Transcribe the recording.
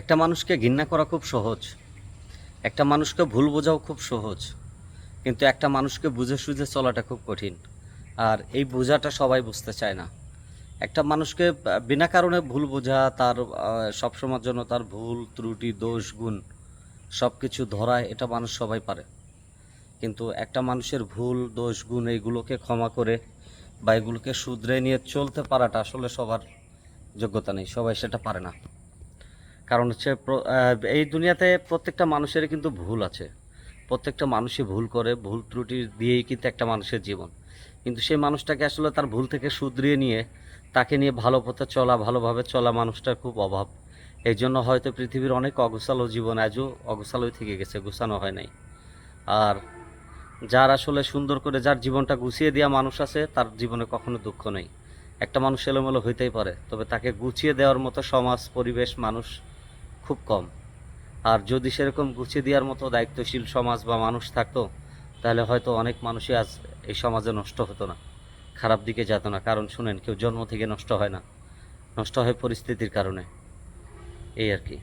একটা মানুষকে ঘৃণা করা খুব সহজ, একটা মানুষকে ভুল বোঝাও খুব সহজ, কিন্তু একটা মানুষকে বুঝে সুঝে চলাটা খুব কঠিন, আর এই বোঝাটা সবাই বুঝতে চায় না। একটা মানুষকে বিনা কারণে ভুল বোঝা, তার সবসময়ের জন্য তার ভুল, ত্রুটি, দোষ, গুণ সব কিছু ধরা এটা মানুষ সবাই পারে। কিন্তু একটা মানুষের ভুল, দোষ, গুণ এইগুলোকে ক্ষমা করে বা এগুলোকে শুধরে নিয়ে চলতে পারাটা আসলে সবার যোগ্যতা নেই, সবাই সেটা পারে না। কারণ হচ্ছে এই দুনিয়াতে প্রত্যেকটা মানুষেরই কিন্তু ভুল আছে। প্রত্যেকটা মানুষই ভুল করে, ভুল ত্রুটি দিয়েই কিন্তু একটা মানুষের জীবন। কিন্তু সেই মানুষটাকে আসলে তার ভুল থেকে শুধরিয়ে নিয়ে, তাকে নিয়ে ভালো পথে চলা, ভালোভাবে চলা মানুষটার খুব অভাব। এই জন্য হয়তো পৃথিবীর অনেক অগোছালো জীবন আজও অগোছালোই থেকে গেছে, গোছানো হয় নাই। আর যার আসলে সুন্দর করে যার জীবনটা গুছিয়ে দেওয়া মানুষ আছে, তার জীবনে কখনো দুঃখ নেই। একটা মানুষ এলোমেলো হইতেই পারে, তবে তাকে গুছিয়ে দেওয়ার মতো সমাজ, পরিবেশ, মানুষ খুব কম। আর যদি সেরকম গুছিয়ে দেওয়ার মতো দায়িত্বশীল সমাজ বা মানুষ থাকতো, তাহলে হয়তো অনেক মানুষই আজ এই সমাজে নষ্ট হতো না। খারাপ দিকে যেত না। কারণ শুনেন, কেউ জন্ম থেকে নষ্ট হয় না। নষ্ট হয় পরিস্থিতির কারণে। এই আর কি।